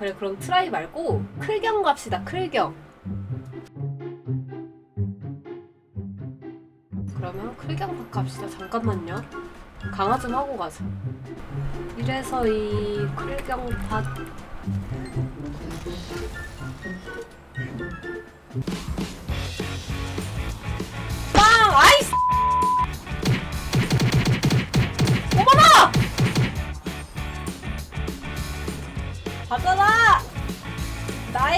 그래 그럼 트라이 말고 클경 갑시다 클경. 그러면 클경 갑시다. 잠깐만요. 강화 좀 하고 가자. 이래서 이 클경팟 빵!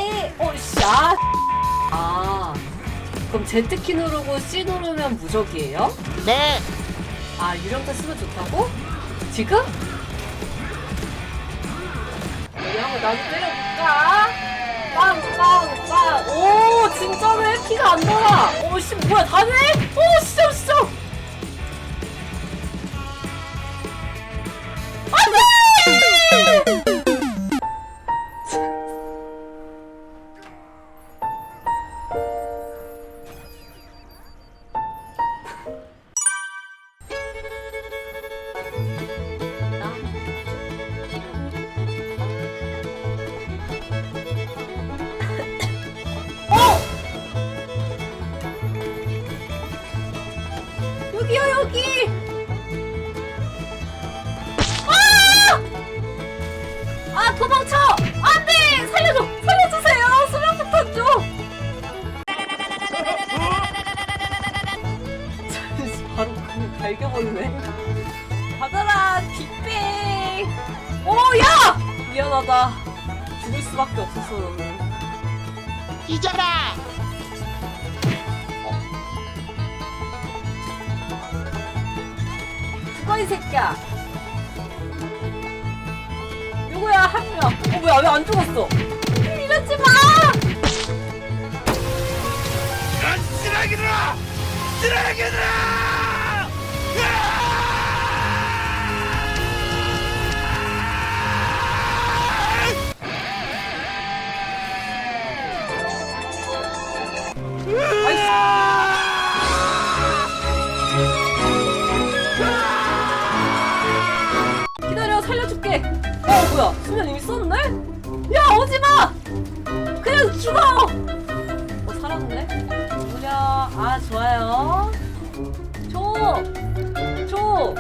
나의 오샤 아 그럼 Z키 누르고 C 누르면 무적이에요? 네. 아 유령타 쓰면 좋다고? 지금? 한번 나도 때려볼까? 빵빵빵 오 진짜네 키가 안 돌아 오씨 뭐야 다네? 여기요 여기! 아! 아 도망쳐! 안돼! 살려줘! 살려주세요! 수면폭탄 좀 바로 그냥 갈겨버리네 받아라 빅뱅 오야! 미안하다. 죽을 수밖에 없었어 너는. 잊어라. 죽어 이 새끼야. 누구야? 한 명. 어 뭐야 왜 안 죽었어? 이러지 마 좋아요. 초! 조!